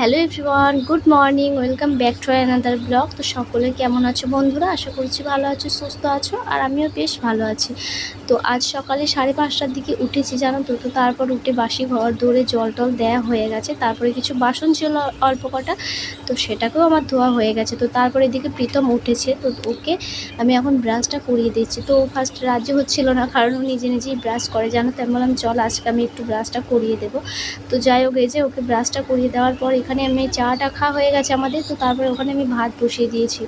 Hello everyone, good morning, welcome back to another blog তো সকলে কেমন আছো বন্ধুরা? আশা করছি ভালো আছো, সুস্থ আছো, আর আমিও বেশ ভালো আছি। তো আজ সকালে সাড়ে পাঁচটার দিকে উঠেছি, জানো তো? তো তারপর উঠে বাসি ঘর দৌড়ে জল টল দেওয়া হয়ে গেছে। তারপরে কিছু বাসন ছিল অল্প কটা, তো সেটাকেও আমার ধোয়া হয়ে গেছে। তো তারপরে এদিকে প্রীতম উঠেছে, তো ওকে আমি এখন ব্রাশটা করিয়ে দিচ্ছি। তো ফার্স্ট রাজ্য হচ্ছিল না, কারণ ও নিজে নিজেই ব্রাশ করে, জানো তো? আমি বললাম, চল আজকে আমি একটু ব্রাশটা করিয়ে দেবো। তো যাই হোক, এই যে ওকে ব্রাশটা করিয়ে দেওয়ার পর এখানে আমি চাটা খাওয়া হয়ে গেছে আমাদের, তো তারপরে ওখানে আমি ভাত বসিয়ে দিয়েছি।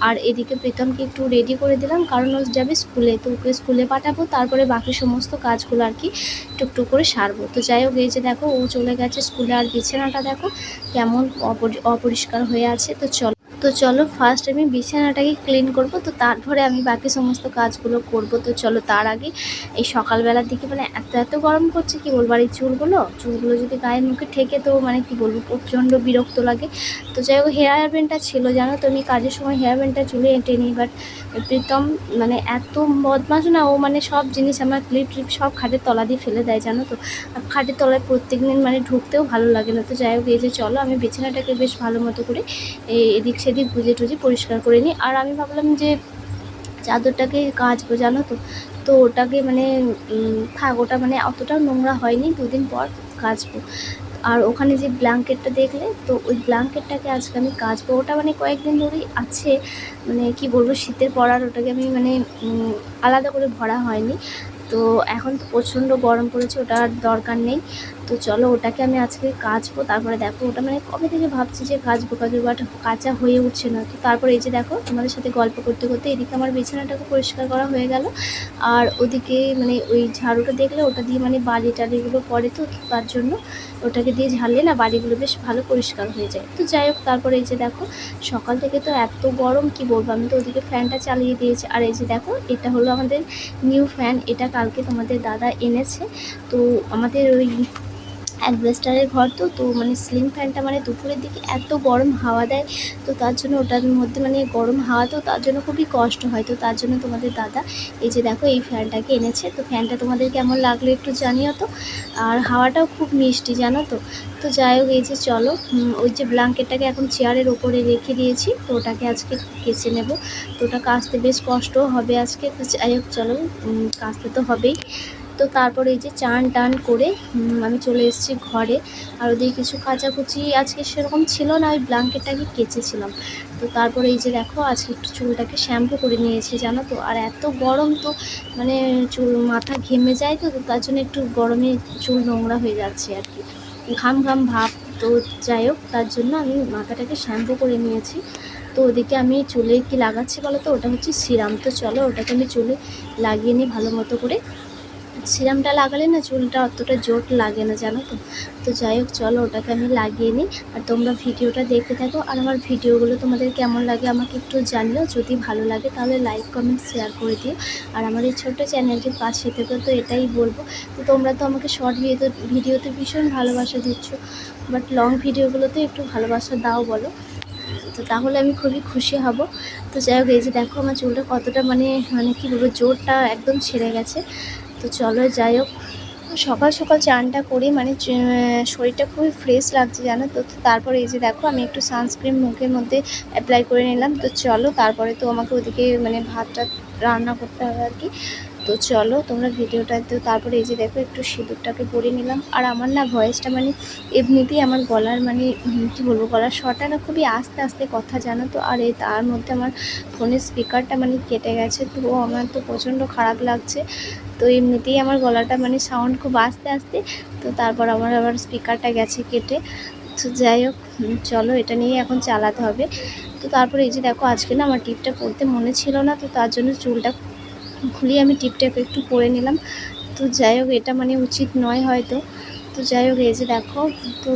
আর এদিকে প্রীতমকে একটু রেডি করে দিলাম, কারণ ও যাবে স্কুলে, তো ওকে স্কুলে পাঠাবো, তারপরে বাকি সমস্ত কাজগুলো আর কি টুকটুক করে সারবো। তো যাই হোক, এই যে দেখো, ও চলে গেছে স্কুলে, আর বিছানাটা দেখো কেমন অপরি- অপরিষ্কার হয়ে আছে। তো চলো তো চলো ফার্স্ট আমি বিছানাটাকে ক্লিন করব, তো তারপরে আমি বাকি সমস্ত কাজগুলো করব। তো চলো তার আগে এই সকালবেলার দিকে মানে এত এত গরম করছে কি বলব? আর এই চুলগুলো চুলগুলো যদি গায়ের মুখে ঠেকে তো মানে কি বলব, প্রচণ্ড বিরক্ত লাগে। তো যাই হোক হেয়ার ব্যান্ডটা ছিল, জানো তো আমি কাজের সময় হেয়ার ব্যান্ডটা চুলে এঁটে নিই বাট প্রীতম মানে এত বদমাস না, ও মানে সব জিনিস আমার ক্লিপ ট্লিপ সব খাটের তলা দিয়ে ফেলে দেয়, জানো তো। খাটের তলায় প্রত্যেক দিন মানে ঢুকতেও ভালো লাগে না। তো যাই হোক, এই যে চলো আমি বিছানাটাকে বেশ ভালো মতো করে, এই এদিক সেদিক বুঝে টুজে পরিষ্কার করে নিই। আর আমি ভাবলাম যে চাদরটাকে কাচবো, জানো তো? তো ওটাকে মানে থাক, ওটা মানে অতটাও নোংরা হয়নি, দুদিন পর কাচবো। আর ওখানে যে ব্ল্যাঙ্কেটটা দেখলে, তো ওই ব্ল্যাঙ্কেটটাকে আজকে আমি কাচবো। ওটা মানে কয়েকদিন ধরেই আছে মানে কি বলব, শীতের পরার ওটাকে আমি মানে আলাদা করে ভরা হয়নি। তো এখন তো প্রচণ্ড গরম পড়েছে ওটা আর দরকার নেই। তো চলো ওটাকে আমি আজকে কাচবো, তারপরে দেখো ওটা মানে কবে থেকে ভাবছি যে কাচবো? কাচবো বাট কাঁচা হয়ে উঠছে না। তো তারপরে এই যে দেখো তোমাদের সাথে গল্প করতে করতে এদিকে আমার বিছানাটাকে পরিষ্কার করা হয়ে গেল। আর ওদিকে মানে ওই ঝাড়ুটা দেখলে ওটা দিয়ে মানে বালি টালিগুলো পড়ে তো, তার জন্য ওটাকে দিয়ে ঝাড়লে না বাড়িগুলো বেশ ভালো পরিষ্কার হয়ে যায়। তো যাই হোক, তারপরে এই যে দেখো সকাল থেকে তো এত গরম, কি বলব? আমি তো ওদিকে ফ্যানটা চালিয়ে দিয়েছি। আর এই যে দেখো এটা হলো আমাদের নিউ ফ্যান, এটা কালকে তোমাদের দাদা এনেছে। তো আমাদের ওই অ্যাডভেস্টারের ঘর তো তো মানে স্লিং ফ্যানটা মানে দুপুরের দিকে এত গরম হাওয়া দেয়, তো তার জন্য ওটার মধ্যে মানে গরম হাওয়া তো তার জন্য খুবই কষ্ট হয়, তো তার জন্য তোমাদের দাদা এই যে দেখো এই ফ্যানটাকে এনেছে, তো ফ্যানটা তোমাদের কেমন লাগল একটু জানিও তো, আর হাওয়াটাও খুব মিষ্টি জানো তো তো যাই হোক এই যে চলো ওই যে ব্ল্যাঙ্কেটটাকে এখন চেয়ারের ওপরে রেখে দিয়েছি, তো ওটাকে আজকে কেচে নেব, তো ওটা কাচতে বেশ কষ্টও হবে আজকে যাই হোক চলো কাচতে তো হবেই তো তারপরে এই যে চান টান করে আমি চলে এসেছি ঘরে। আর ওদিকে কিছু কাচাকুচি আজকে সেরকম ছিল না, ওই ব্ল্যাঙ্কেটটাকে কেচেছিলাম। তো তারপরে এই যে দেখো, আজকে একটু চুলটাকে শ্যাম্পু করে নিয়েছি, জানো তো? আর এত গরম তো মানে চুল মাথা ঘেমে যায় তো তার জন্য একটু গরমে চুল নোংরা হয়ে যাচ্ছে আর কি। ঘাম ঘাম ভাব তো যাই হোক, তার জন্য আমি মাথাটাকে শ্যাম্পু করে নিয়েছি। তো ওদিকে আমি চুলে কি লাগাচ্ছি বলো তো? ওটা হচ্ছে সিরাম। তো চলো, ওটাকে আমি চুলে লাগিয়ে নিই ভালো মতো করে। সিরামটা লাগালে না চুলটা অতটা জোট লাগে না, জানো তো? তো যাই হোক, চলো ওটাকে আমি লাগিয়ে নিই। আর তোমরা ভিডিওটা দেখতে থাকো। আর আমার ভিডিওগুলো তোমাদের কেমন লাগে আমাকে একটু জানিও। যদি ভালো লাগে তাহলে লাইক কমেন্ট শেয়ার করে দিও। আর আমার এই ছোট্ট চ্যানেলটির পাশে থেকে তো এটাই বলব। তো তোমরা তো আমাকে শর্ট ভিডিও ভিডিওতে ভীষণ ভালোবাসা দিচ্ছ। বাট লং ভিডিওগুলোতে একটু ভালোবাসা দাও বলো। তো তাহলে আমি খুবই খুশি হব। তো যাই হোক, এই যে দেখো আমার চুলটা কতটা মানে মানে কী বলব, জোরটা একদম ছেড়ে গেছে। তো চলো যাই হোক। সকাল সকাল চানটা করে মানে শরীরটা খুবই ফ্রেশ লাগছে জানো তো। তারপরে এই যে দেখো, আমি একটু সানস্ক্রিন মুখের মধ্যে অ্যাপ্লাই করে নিলাম। তো চলো তারপরে তো আমাকে ওদিকে মানে ভাতটা রান্না করতে হবে আর কি। তো চলো তোমরা ভিডিওটাতে তারপরে এই যে দেখো একটু সিঁদুরটাকে পরে নিলাম। আর আমার না ভয়েসটা মানে এমনিতেই আমার গলার মানে কী বলব, গলার স্বরটা না খুবই আস্তে আস্তে কথা জানো তো, আর এই তার মধ্যে আমার ফোনের স্পিকারটা মানে কেটে গেছে, তো আমার তো প্রচণ্ড খারাপ লাগছে। তো এমনিতেই আমার গলাটা মানে সাউন্ড খুব আস্তে আস্তে, তো তারপর আমার আবার স্পিকারটা গেছে কেটে। তো যাই হোক চলো এটা নিয়ে এখন চালাতে হবে। তো তারপরে এই যে দেখো, আজকে না আমার টিপটা পড়তে মনে ছিল না, তো তার জন্য চুলটা খুলিয়ে আমি টিপটাকে একটু পরে নিলাম। তো যাই হোক, এটা মানে উচিত নয় হয়তো। তো যাই হোক, এই যে দেখো, তো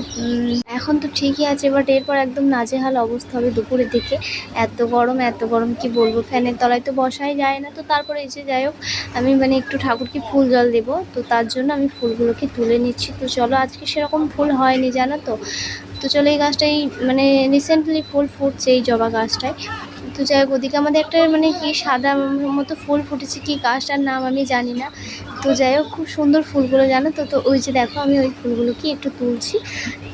এখন তো ঠিকই আছে বাট এরপর একদম নাজেহাল অবস্থা হবে দুপুরের দিকে। এত গরম এত গরম, কি বলব? ফ্যানের তলায় তো বসাই যায় না। তো তারপরে এই যে যাই হোক, আমি মানে একটু ঠাকুরকে ফুল জল দেবো। তো তার জন্য আমি ফুলগুলোকে তুলে নিচ্ছি। তো চলো, আজকে সেরকম ফুল হয়নি, জানো তো? তো চলো, এই গাছটাই মানে রিসেন্টলি ফুল ফুটছে, এই জবা গাছটায়। তো যাই হোক, ওদিকে আমাদের একটা মানে কি সাদা মতো ফুল ফুটেছে, কি গাছটার নাম আমি জানি না। তো যাই হোক, খুব সুন্দর ফুলগুলো জানো তো? তো ওই যে দেখো, আমি ওই ফুলগুলোকে একটু তুলছি।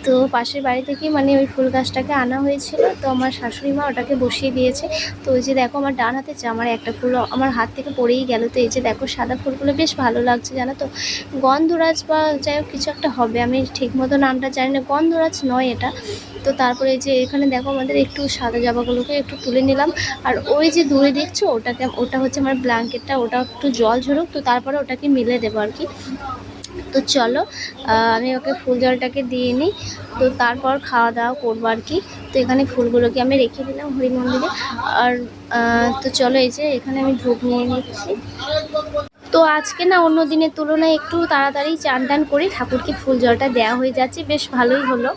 তো পাশের বাড়ি থেকে মানে ওই ফুল গাছটাকে আনা হয়েছিল। তো আমার শাশুড়ি মা ওটাকে বসিয়ে দিয়েছে। তো ওই যে দেখো, আমার ডান হাতে আমার একটা ফুল, আমার হাত থেকে পড়েই গেল। তো এই যে দেখো, সাদা ফুলগুলো বেশ ভালো লাগছে, জানো তো? গন্ধরাজ বা যাই হোক, কিছু একটা হবে, আমি ঠিক মতো নামটা জানি না। গন্ধরাজ নয় এটা। তো তারপরে এই যে এখানে দেখো আমাদের একটু সাদা জামাগুলোকে একটু তুলে নিলাম। আর ওই যে দূরে দেখছ, ওটাকে, ওটা হচ্ছে আমার ব্ল্যাঙ্কেটটা ওটা একটু জল ঝরুক, তো তারপরে ওটাকে মিলে দেবো আর কি। তো চলো আমি ওকে ফুল জলটাকে দিয়ে নিই, তো তারপর খাওয়া দাওয়া করব আর কি। তো এখানে ফুলগুলোকে আমি রেখে দিলাম হরি মন্দিরে আর তো চলো এই যে এখানে আমি ধূপ নিয়ে নিচ্ছি। তো আজকে না অন্য দিনের তুলনায় একটু তাড়াতাড়ি চান টান করে। ঠাকুরকে ফুল জলটা দেওয়া হয়ে যাচ্ছে, বেশ ভালোই হলো।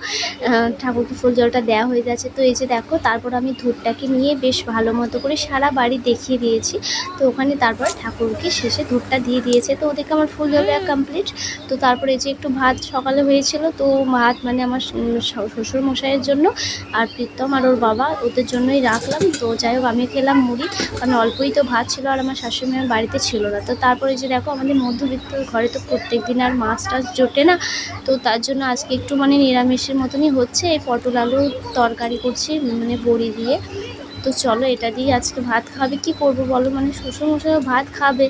ঠাকুরকে ফুল জলটা দেওয়া হয়ে যাচ্ছে। তো এই যে দেখো, তারপর আমি ধূপটাকে নিয়ে বেশ ভালো মতো করে সারা বাড়ি দেখিয়ে দিয়েছি। তো ওখানে তারপর ঠাকুরকে শেষে ধূপটা দিয়ে দিয়েছে। তো ওদেরকে আমার ফুল জল দেওয়া কমপ্লিট তো তারপরে এই যে একটু ভাত সকালে হয়েছিল, তো ভাত মানে আমার শ্বশুর মশাইয়ের জন্য আর প্রীতম আর ওর বাবা ওদের জন্যই রাখলাম। তো যাই হোক আমি খেলাম মুড়ি। কারণ অল্পই তো ভাত ছিল আর আমার শাশুড়ি মায়ের বাড়িতে ছিল না। তো তারপরে যে দেখো আমাদের মধ্যবিত্ত ঘরে তো প্রত্যেক দিন আর মাছ টাছ জোটে না। তো তার জন্য আজকে একটু মানে নিরামিষের মতনই হচ্ছে। এই পটল আলু তরকারি করছি মানে বড়ি দিয়ে। তো চলো এটা দিয়ে আজকে ভাত খাবে। কি করব বলো? মানে শ্বশুরমশাইও ভাত খাবে।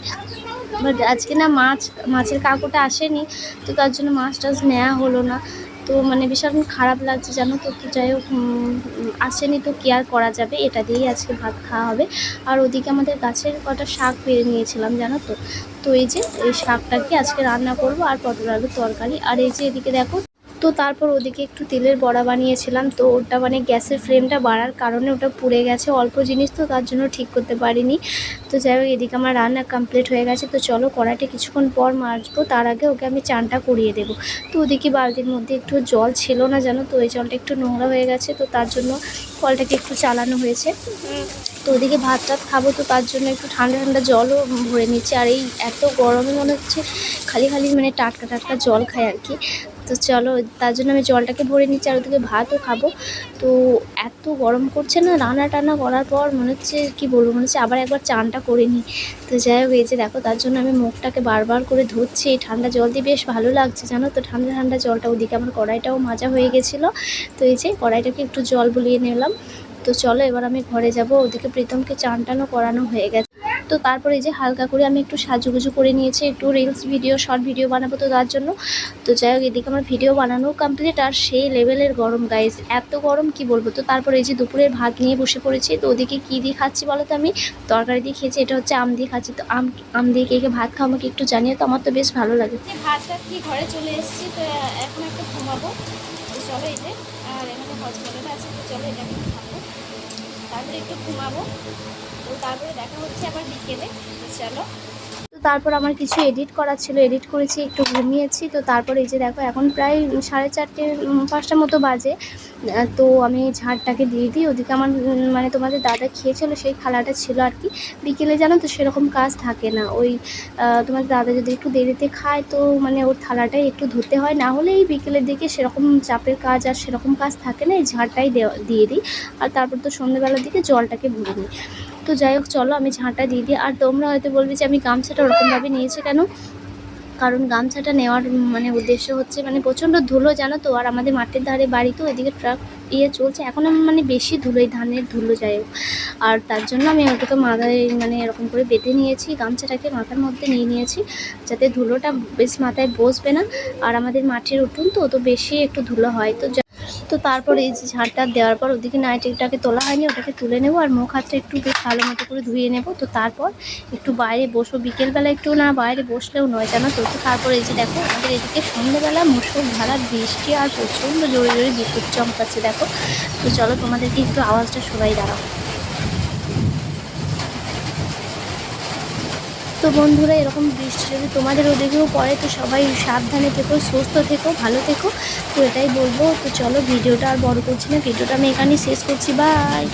বাট আজকে না মাছ, মাছের কাকুটা আসেনি। তো তার জন্য মাছ টাছ নেওয়া হলো না। তো মানে ভীষণ খারাপ লাগছে জানো তো তো যাই হোক আসেনি তো কেয়ার করা যাবে? এটা দিয়েই আজকে ভাত খাওয়া হবে। আর ওদিকে আমাদের গাছের কটা শাক পেরে নিয়েছিলাম জানো তো? তো এই যে, এই শাকটাকে আজকে রান্না করব আর পটল আলুর তরকারি। আর এই যে এদিকে দেখো তো তারপর ওদিকে একটু তেলের বড়া বানিয়েছিলাম, তো ওটা মানে গ্যাসের ফ্লেমটা বাড়ার কারণে ওটা পুড়ে গেছে, অল্প জিনিস তো তার জন্য ঠিক করতে পারিনি। তো যাই হোক, এদিকে আমার রান্না কমপ্লিট হয়ে গেছে, তো চলো কড়াইটা কিছুক্ষণ পর মাজবো, তার আগে ওকে আমি চানটা করিয়ে দেবো। তো ওদিকে বালতির মধ্যে একটু জল ছিল না জানো, তো ওই জলটা একটু নোংরা হয়ে গেছে, তো তার জন্য কলটাকে একটু চালানো হয়েছে। তো ওদিকে ভাত টাত খাব, তো তার জন্য একটু ঠান্ডা ঠান্ডা জলও ভরে নিচ্ছি, আর এই এত গরমে মনে হচ্ছে খালি খালি মানে টাটকা টাটকা জল খায় আর কি। তো চলো, তার জন্য আমি জলটাকে ভরে নিচ্ছি আর ওদিকে ভাতও খাব। তো এত গরম করছে না, রান্না টান্না করার পর মনে হচ্ছে, কি বলব, মনে হচ্ছে আবার একবার চানটা করে নিই। তো যাই হোক, এই যে দেখো, তার জন্য আমি মুখটাকে বারবার করে ধুচ্ছি ঠান্ডা জল দিয়ে বেশ ভালো লাগছে, জানো তো, ঠান্ডা ঠান্ডা জলটা, ওদিকে আমার কড়াইটাও মাজা হয়ে গেছিল। তো এই যে কড়াইটাকে একটু জল বুলিয়ে নিলাম। তো চলো, এবার আমি ঘরে যাব, ওদিকে প্রীতমকে চান টানও করানো হয়ে গেছে। তো তারপরে এই যে হালকা করে আমি একটু সাজুগুজু করে নিয়েছি, একটু রিলস ভিডিও শর্ট ভিডিও বানাবো তো তার জন্য। তো যাই হোক, এদিকে আমার ভিডিও বানানো কমপ্লিট আর সেই লেভেলের গরম গাইস এত গরম কি বলব? তো তারপরে এই যে দুপুরের ভাত নিয়ে বসে পড়েছি, তো ওদিকে কী দিয়ে খাচ্ছি বলো তো আমি? তরকারি দিয়ে খেয়েছি, এটা হচ্ছে আম দিয়ে খাচ্ছি। তো আম আম দিয়ে কে ভাত খাওয়া আমাকে একটু জানিয়ে তো, আমার তো বেশ ভালো লাগে। ভাতটা কি ঘরে চলে এসেছি, তো এখন একটু ঘুমাবো। চলো এই যে, আর এখানে হসপিটালে আছে, তো চলো এটা তারপরে একটু ঘুমাবো। তো তারপরে দেখা হচ্ছে আবার বিকেলে। চলো। তো তারপর আমার কিছু এডিট করার ছিল এডিট করেছি একটু ঘুমিয়েছি। তো তারপর এই যে দেখো এখন প্রায় সাড়ে চারটে পাঁচটার মতো বাজে। তো আমি ঝাড়টাকে দিয়ে দিই। ওদিকে আমার মানে তোমাদের দাদা খেয়েছিল সেই খালাটা ছিল আর কি। বিকেলে জানো তো সেরকম কাজ থাকে না। ওই আহ, তোমাদের দাদা যদি একটু দেরিতে খায় তো মানে ওর থালাটাই একটু ধুতে হয়। না হলে এই বিকেলের দিকে সেরকম চাপের কাজ আর সেরকম কাজ থাকে না এই ঝাড়টাই দিয়ে দিই। আর তারপর তো সন্ধ্যেবেলার দিকে জলটাকে ভরে নিই। তো যাই হোক, চলো আমি ঝাঁটা দিয়ে দিই। আর তোমরা হয়তো বলবে যে, আমি গামছাটা ওরকমভাবে নিয়েছি কেন? কারণ গামছাটা নেওয়ার মানে উদ্দেশ্য হচ্ছে মানে প্রচণ্ড ধুলো, জানো তো? আর আমাদের মাঠের ধারে বাড়ি তো, ওইদিকে ট্রাক ইয়ে চলছে। এখন মানে বেশি ধুলোই ধানের ধুলো, যাই হোক। আর তার জন্য আমি ওটাকে মাথায় মানে এরকম করে বেঁধে নিয়েছি, গামছাটাকে মাথার মধ্যে নিয়ে নিয়েছি, যাতে ধুলোটা বেশ মাথায় বসবে না। আর আমাদের মাঠের উঠুন তো তো বেশি একটু ধুলো হয়। তো তো তারপর এই যে ঝাড়টা দেওয়ার পর ওদিকে নাইটিটাকে তোলা হয়নি, ওটাকে তুলে নেব আর মুখ হাতটা একটু বেশ ভালো মতো করে ধুয়ে নেব। তো তারপর একটু বাইরে বসবো বিকেলবেলা একটু না বাইরে বসলেও নয় জানো তো তো তারপর এই যে দেখো, আমাদের এদিকে সন্ধ্যেবেলা মুসুর ধারা বৃষ্টি আর প্রচণ্ড জোরে জোরে বিদ্যুৎ চমকাচ্ছে দেখো। তো চলো তোমাদেরকে একটু আওয়াজটা সবাই দাঁড়াও। তো বন্ধুরা, এরকম বৃষ্টি যদি তোমাদের ওদিকেও পড়ে, তো সবাই সাবধানে থেকো, সুস্থ থেকো, ভালো থেকো। তো এটাই বলব। তো চলো, ভিডিওটা আর বড় করছি না। ভিডিওটা আমি এখানেই শেষ করছি। বাই